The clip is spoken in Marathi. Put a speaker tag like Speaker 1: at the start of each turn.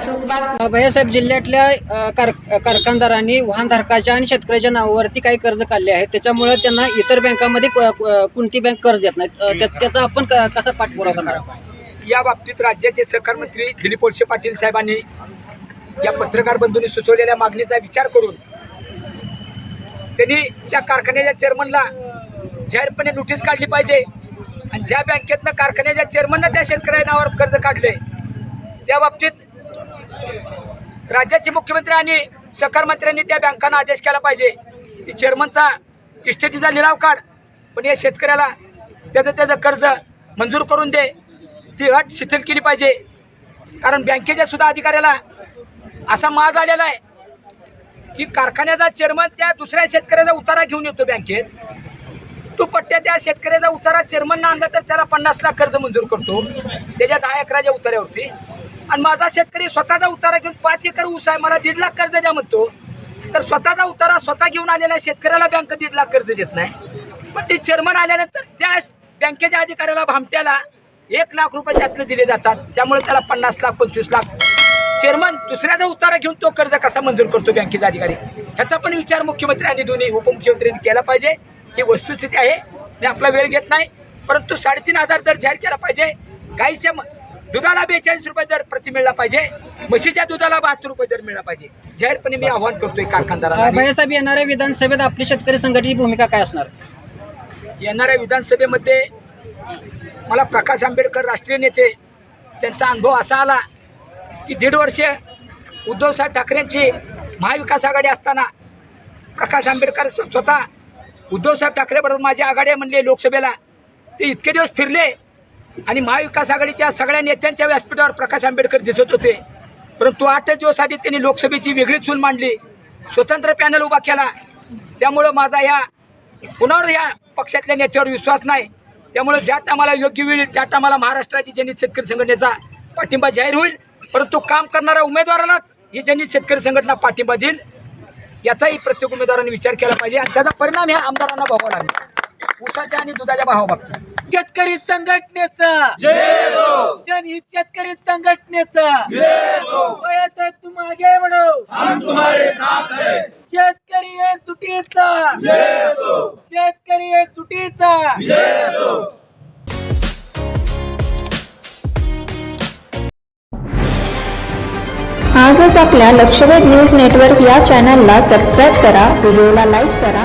Speaker 1: भैयासाहेब जिल्ह्यातल्या कार कारखानदारांनी वाहनधारकाच्या आणि शेतकऱ्याच्या नावावरती काही कर्ज काढले आहेत. त्याच्यामुळे त्यांना इतर बँकामध्ये कोणती बँक कर्ज देत त्या- त्याचा आपण क- कसा पाठपुरावा करणार
Speaker 2: या बाबतीत राज्याचे सहकार मंत्री दिलीप वळसे पाटील साहेबांनी या पत्रकार बंधूंनी सुचवलेल्या मागणीचा विचार करून त्यांनी त्या कारखान्याच्या चेअरमनला जाहीरपणे नोटीस काढली पाहिजे. आणि ज्या बँकेतनं कारखान्याच्या चेअरमननं त्या शेतकऱ्या नावावर कर्ज काढले त्या बाबतीत राज्याचे मुख्यमंत्री आणि सहकार मंत्र्यांनी त्या बँकांना आदेश केला पाहिजे. की चेअरमनचा इस्टेटीचा लिलाव काढ. पण या शेतकऱ्याला त्याचं त्याचं कर्ज मंजूर करून दे. ती अट शिथिल केली पाहिजे. कारण बँकेच्या सुद्धा अधिकाऱ्याला असा माज आलेला आहे की कारखान्याचा चेअरमन त्या दुसऱ्या शेतकऱ्याचा उतारा घेऊन येतो बँकेत. तो पट्ट्या त्या शेतकऱ्याचा उतारा चेअरमननं आणला तर त्याला पन्नास लाख कर्ज मंजूर करतो. त्याच्या दहा एकराच्या उतार्यावरती आणि माझा शेतकरी स्वतःचा उतारा घेऊन पाच एकर ऊस आहे मला दीड लाख कर्ज द्या म्हणतो. तर स्वतःचा उतारा स्वतः घेऊन आलेला शेतकऱ्याला बँक दीड लाख कर्ज देत नाही. पण ते चेअरमन आल्यानंतर त्या बँकेच्या अधिकाऱ्याला भामट्याला एक लाख रुपये त्यातले दिले जातात. त्यामुळे त्याला पन्नास लाख पंचवीस लाख. चेअरमन दुसऱ्याचा उतारा घेऊन तो कर्ज कसा मंजूर करतो बँकेचा अधिकारी? ह्याचा पण विचार मुख्यमंत्र्यांनी दोन्ही उपमुख्यमंत्र्यांनी केला पाहिजे. ही वस्तुस्थिती आहे. मी आपला वेळ घेत नाही. परंतु साडेतीन हजार दर जाहीर केला पाहिजे. गाईच्या म- दुधाला बेचाळीस रुपये दर प्रति मिळला पाहिजे. म्हशीच्या दुधाला बहात्तर रुपये दर मिळाला पाहिजे. जाहीरपणे मी आव्हान करतोय
Speaker 1: अ,
Speaker 2: कारखानदारांना
Speaker 1: भैयासाहेब येणाऱ्या विधानसभेत आपली शेतकरी संघटनेची भूमिका काय असणार?
Speaker 2: येणाऱ्या विधानसभेमध्ये मला प्रकाश आंबेडकर राष्ट्रीय नेते त्यांचा अनुभव असा आला की दीड वर्ष उद्धवसाहेब ठाकरेंची महाविकास आघाडी असताना प्रकाश आंबेडकर स्व- स्वतः उद्धवसाहेब ठाकरेबरोबर माझी आघाडी म्हणले लोकसभेला. ते इतके दिवस फिरले. आणि महाविकास आघाडीच्या सगळ्या नेत्यांच्या व्यासपीठावर प्रकाश आंबेडकर दिसत होते. परंतु आठच दिवस आधी त्यांनी लोकसभेची वेगळी चूल मांडली. स्वतंत्र पॅनल उभा केला. त्यामुळं माझा ह्या पुन्हा या पक्षातल्या नेत्यावर विश्वास नाही. त्यामुळे ज्या टायमाला योग्य होईल त्या टायमाला महाराष्ट्राची जनित शेतकरी संघटनेचा पाठिंबा जाहीर होईल. परंतु काम करणाऱ्या उमेदवारालाच ही जनित शेतकरी संघटना पाठिंबा देईल. याचाही प्रत्येक उमेदवाराने विचार केला पाहिजे. आणि त्याचा परिणाम ह्या आमदारांना भोगावा लागेल. ऊसाच्या आणि दुधाच्या भावाबाबतीत.
Speaker 3: शेतकरी संघटनेचा. जनहित शेतकरी संघटनेचा. वयाचा तुम आगे शेतकरी एक तुटीचा शेतकरी एक तुटीचा
Speaker 4: आजच आपल्या लक्षवेध न्यूज नेटवर्क या चॅनलला सबस्क्राईब करा व्हिडिओला लाईक करा